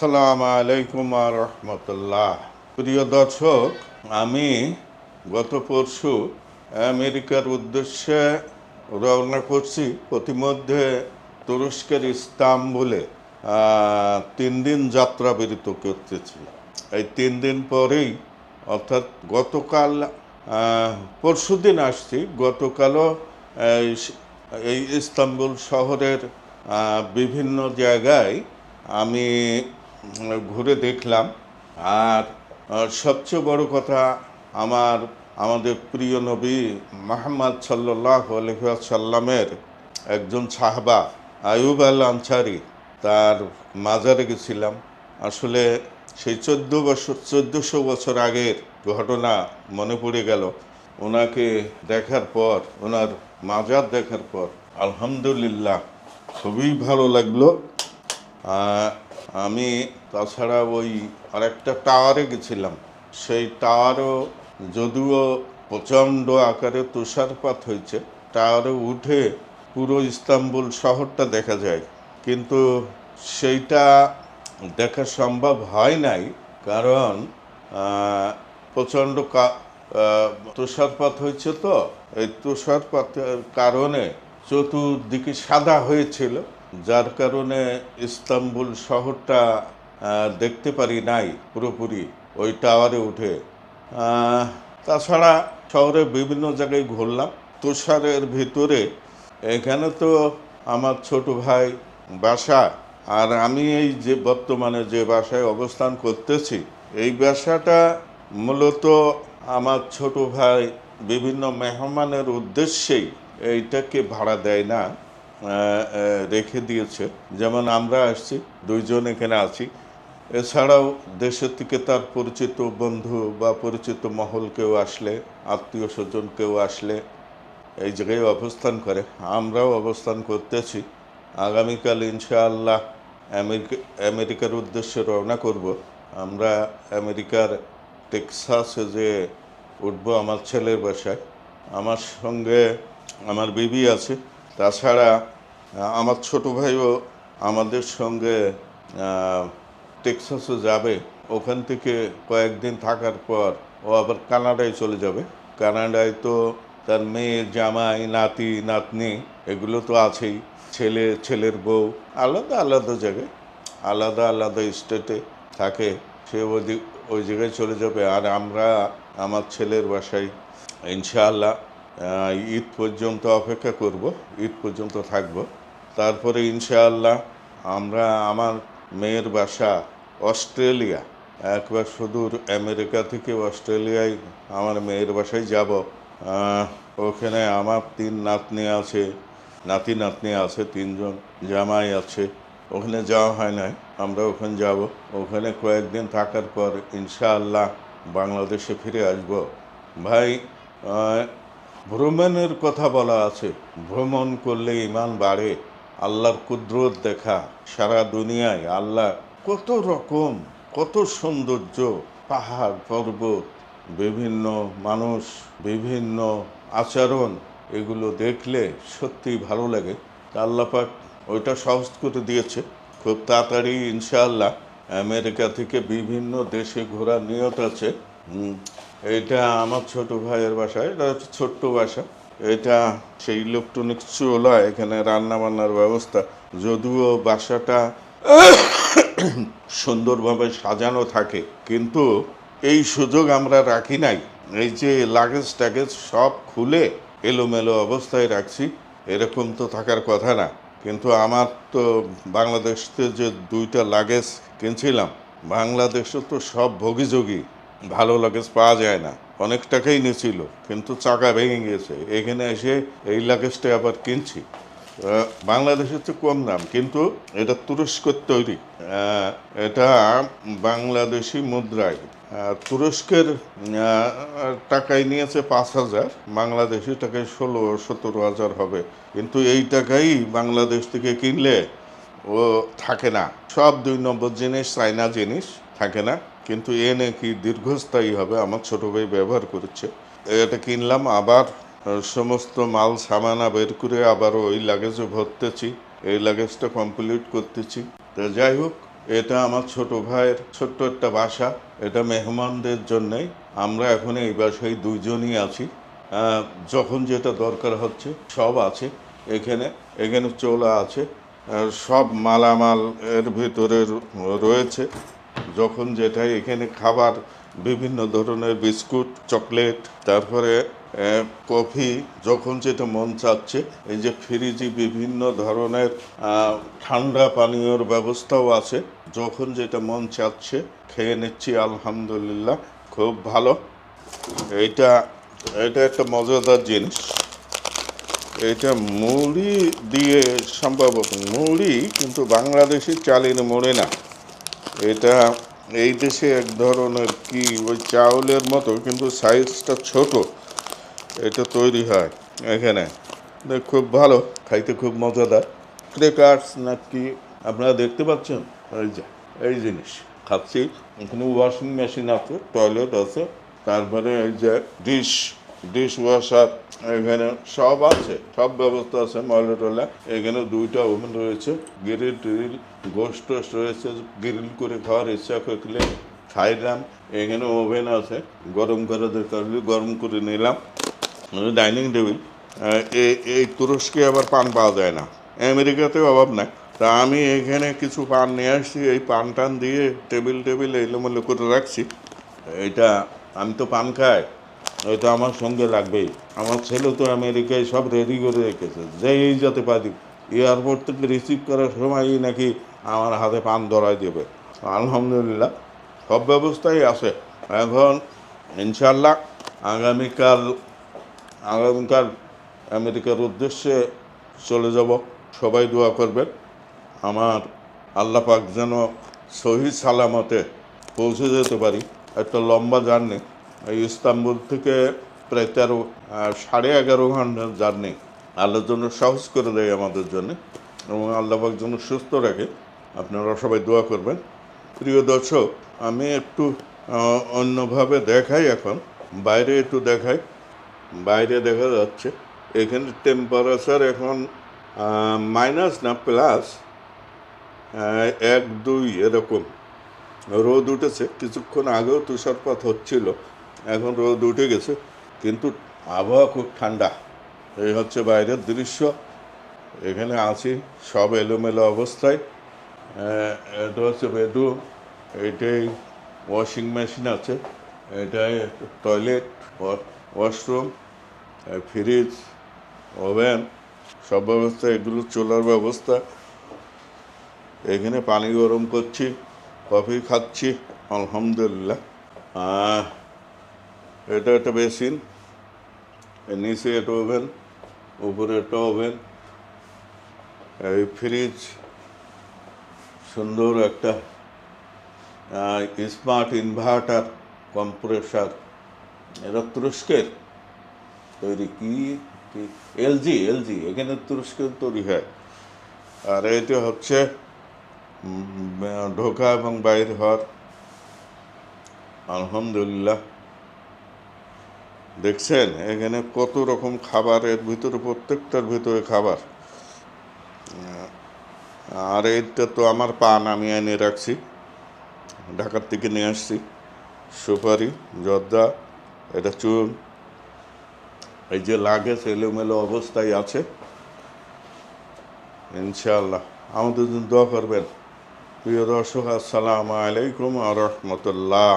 সালাম আলাইকুম রহমতুল্লাহ। প্রিয় দর্শক, আমি গত পরশু আমেরিকার উদ্দেশ্যে রওনা করছি প্রতিমধ্যে তুরস্কের ইস্তাম্বুলে তিন দিন যাত্রা বিরত করতেছি। এই তিন দিন পরেই, অর্থাৎ গতকাল পরশু দিন আসছি, গতকালও এই ইস্তাম্বুল শহরের বিভিন্ন জায়গায় আমি ঘুরে দেখলাম। আর সবচেয়ে বড় কথা, আমার, আমাদের প্রিয় নবী মোহাম্মদ সাল্লাহ সাল্লামের একজন সাহাবা, আয়ুব আল আনসারি তার মাজারে গেছিলাম। আসলে সেই চোদ্দ বছর, চোদ্দশো বছর আগের ঘটনা মনে পড়ে গেল। ওনাকে দেখার পর, ওনার মাজার দেখার পর, আলহামদুলিল্লাহ, খুবই ভালো লাগল। আমি তাছাড়া ওই আরেকটা টাওয়ারে গেছিলাম। সেই টাওয়ারও যদিও প্রচণ্ড আকারে তুষারপাত হয়েছে, টাওয়ারে উঠে পুরো ইস্তাম্বুল শহরটা দেখা যায়। কিন্তু সেইটা দেখা সম্ভব হয় নাই, কারণ প্রচণ্ড তুষারপাত হয়েছে তো। এই তুষারপাতের কারণে চতুর্দিকে সাদা হয়েছিল। যার কারণে ইস্তাম্বুল শহরটা দেখতে পারি নাই পুরোপুরি ওই টাওয়ারে উঠে। তাছাড়া শহরে বিভিন্ন জায়গায় ঘুরলাম। তুষারের ভিতরে এখানে তো আমার ছোট ভাই বাসা, আর আমি এই যে বর্তমানে যে বাসায় অবস্থান করতেছি, এই বাসাটা মূলত আমার ছোট ভাই বিভিন্ন মেহমানের উদ্দেশ্যেই এইটাকে ভাড়া দেয় না। রেখে দিয়েছে। যেমন আমরা আসছি, দুইজন এখানে আছি। এছাড়াও দেশের থেকে তার পরিচিত বন্ধু বা পরিচিত মহল কেউ আসলে, আত্মীয় স্বজন কেউ আসলে এই জায়গায় অবস্থান করে। আমরাও অবস্থান করতেছি। আগামীকাল ইনশাআল্লাহ আমেরিকা, আমেরিকার উদ্দেশ্যে রওনা করব। আমরা আমেরিকার টেক্সাসে যে উঠব আমার ছেলের বাসায়। আমার সঙ্গে আমার বিবি আছে। তাছাড়া আমার ছোট ভাইও আমাদের সঙ্গে আহ, টেক্সাসে যাবে। ওখান থেকে কয়েকদিন থাকার পর ও আবার কানাডায় চলে যাবে। কানাডায় তো তার মেয়ে জামাই নাতি নাতনি এগুলো তো আছেই। ছেলে ছেলের বউ আলাদা আলাদা জায়গায় আলাদা আলাদা স্টেটে থাকে। সে ওই ওই জায়গায় চলে যাবে। আর আমরা আমার ছেলের বাসায় ইনশাআল্লাহ ঈদ পর্যন্ত অপেক্ষা করব, ঈদ পর্যন্ত থাকব। তারপরে ইনশাআল্লাহ আমরা আমার মেয়ের বাসা অস্ট্রেলিয়া, একবার সুদূর আমেরিকা থেকে অস্ট্রেলিয়ায় আমার মেয়ের বাসায় যাব। ওখানে আমার তিন নাতনি আছে, নাতি নাতনি আছে, তিনজন জামাই আছে। ওখানে যাওয়া হয় নাই, আমরা ওখানে যাব। ওখানে কয়েকদিন থাকার পর ইনশাআল্লাহ বাংলাদেশে ফিরে আসব। ভাই ভ্রমণের কথা বলা আছে। ভ্রমণ করলে ইমান বাড়ে, আল্লাহর কুদরত দেখা, সারা দুনিয়ায় আল্লাহ কত রকম, কত সৌন্দর্য, পাহাড়, পর্বত, বিভিন্ন মানুষ, বিভিন্ন আচরণ, এগুলো দেখলে সত্যি ভালো লাগে। আল্লাহ ওইটা সহজ করে দিয়েছে। খুব তাড়াতাড়ি ইনশাআল্লাহ আমেরিকা থেকে বিভিন্ন দেশে ঘোরার নিয়ত আছে। এটা আমার ছোট ভাইয়ের বাসা, এটা হচ্ছে ছোট্ট বাসা। এটা সেই ইলেকট্রনিক্স চুলা, এখানে রান্না বান্নার ব্যবস্থা। যদিও বাসাটা সুন্দরভাবে সাজানো থাকে, কিন্তু এই সুযোগ আমরা রাখি নাই। এই যে লাগেজ ট্যাগেজ সব খুলে এলোমেলো অবস্থায় রাখছি, এরকম তো থাকার কথা না। কিন্তু আমার তো বাংলাদেশতে যে দুইটা লাগেজ কিনছিলাম, বাংলাদেশে তো সব ভোগীযোগী। ভালো লাগেজ পাওয়া যায় না। অনেক টাকাই নিয়েছিল কিন্তু চাকা ভেঙে গিয়েছে। এখানে এসে এই লাগেজটা আবার কিনছি। বাংলাদেশের তো কম দাম, কিন্তু এটা তুরস্কের তৈরি। এটা বাংলাদেশি মুদ্রায়। তুরস্কের টাকায় নিয়েছে পাঁচ হাজার, বাংলাদেশি টাকায় ষোলো, সতেরো হাজার হবে। কিন্তু এই টাকাই বাংলাদেশ থেকে কিনলে ও থাকে না। সব দুই নম্বর জিনিস চাইনা জিনিস থাকে না। কিন্তু এ নাকি দীর্ঘস্থায়ী হবে, আমার ছোট ভাই ব্যবহার করেছে। এটা কিনলাম, আবার সমস্ত মাল, সামানা বের করে আবার ওই লাগেজে ভরতেছি, এই লাগেজটা কমপ্লিট করতেছি। তো যাই হোক, এটা আমার ছোট ভাইয়ের ছোট্ট একটা বাসা, এটা মেহমানদের জন্যে আমরা এখন এই বাসায় দুইজনই আছি। যখন যেটা দরকার হচ্ছে, সব আছে এখানে এখানে চোলা আছে সব মালামাল এর ভিতরে রয়েছে। যখন যেটা এখানে খাবার, বিভিন্ন ধরনের বিস্কুট, চকলেট, তারপরে কফি, যখন যেটা মন চাচ্ছে, এই যে ফ্রিজে বিভিন্ন ধরনের ঠান্ডা পানীয়র ব্যবস্থাও আছে, যখন যেটা মন চাচ্ছে, খেয়ে নিচ্ছি, আলহামদুলিল্লাহ, খুব ভালো। এটা এটা একটা মজাদার জিনিস। এটা মুড়ি দিয়ে সম্ভবত মুড়ি কিন্তু বাংলাদেশি চালের মুড়ি না। এটা এই দেশে এক ধরনের কি, ওই চাউলের মতো, কিন্তু সাইজটা ছোট। এটা তৈরি হয় এখানে। খুব ভালো, খাইতে খুব মজাদার। ক্রেকার্স নাকি, আপনারা দেখতে পাচ্ছেন? এই যে, এই জিনিস। খাচ্ছি। এখানে ওয়াশিং মেশিন আছে টয়লেট আছে। তারপরে এই যে ডিশ ডিশ ওয়াশার এখানে সব আছে, সব ব্যবস্থা আছে ময়লা টয়লা এখানে দুইটা ওভেন রয়েছে, গ্রিল টিরিল গোস্ট টোস্ট রয়েছে, গ্রিল করে খাওয়ার ইচ্ছা করলে খাইলাম। এখানে ওভেন আছে, গরম করে দরকার গরম করে নিলাম। Dining table. এই এই তুরস্কে আবার পান পাওয়া যায় না, আমেরিকাতেও অভাব নাই। তা আমি এখানে কিছু পান নিয়ে আসছি, এই পান টান দিয়ে টেবিল টেবিল এলোমেলো করে রাখছি। এটা আমি তো পান খাই। এটা আমার সঙ্গে লাগবেই। আমার ছেলে তো আমেরিকায় সব রেডি করে রেখেছে। যেই যেতে পারি এয়ারপোর্ট থেকে রিসিভ করার সময়ই নাকি আমার হাতে পান ধরাই দেবে। আলহামদুলিল্লাহ, সব ব্যবস্থাই আছে। এখন ইনশাল্লাহ আগামীকাল আগামীকাল আমেরিকার উদ্দেশ্যে চলে যাব। সবাই দোয়া করবেন। আমার আল্লাহ পাক যেন সহি সালামতে পৌঁছে যেতে পারি। একটা লম্বা জার্নি। ইস্তাম্বুল থেকে প্রায় তেরো সাড়ে এগারো ঘণ্টার জার্নি আল্লাহর জন্য সহজ করে দেয় আমাদের জন্য এবং আল্লাহ পাক যেন সুস্থ রাখে। আপনারা সবাই দোয়া করবেন। প্রিয় দর্শক, আমি একটু অন্যভাবে দেখাই এখন। বাইরে একটু দেখাই। বাইরে দেখা যাচ্ছে, এখানে টেম্পারেচার এখন মাইনাস না প্লাস এক দুই এরকম। রোদ উঠেছে, কিছুক্ষণ আগেও তুষারপাত হচ্ছিল। এখন রোদ উঠে গেছে, কিন্তু আবহাওয়া খুব ঠান্ডা। এই হচ্ছে বাইরের দৃশ্য। এখানে আছি, সব এলোমেলো অবস্থায়। এটা হচ্ছে বেডরুম, এটাই ওয়াশিং মেশিন আছে, এটাই টয়লেট ওয়াশরুম ফ্রিজ, ওভেন, সব ব্যবস্থা, এগুলো চলার ব্যবস্থা। এখানে পানি গরম করছি, কফি খাচ্ছি, আলহামদুলিল্লাহ। এটা একটা বেসিন এর নিচে একটা ওভেন, উপরে একটা ওভেন, এই ফ্রিজ, সুন্দর একটা স্মার্ট ইনভার্টার, কম্প্রেসার, এরা তুরস্কের, তৈরি কি এলজি এলজি, এখানে তুরস্কের তৈরি হয়। আর এটা হচ্ছে ঢোকা এবং বাইরে হওয়ার, আলহামদুলিল্লাহ। দেখছেন? এখানে কত রকম খাবারের ভিতরে প্রত্যেকটার ভিতরে খাবার। আর এইটা তো আমার পান আমি এনে রাখছি। ঢাকার থেকে নিয়ে আসছি। সুপারি, জর্দা, এটা চুন। এই যে লাগে এলোমেলো অবস্থায় আছে। ইনশাআল্লাহ। আমাদের দোয়া করবেন। প্রিয় দর্শক, আসসালামু আলাইকুম আ রহমতুল্লাহ।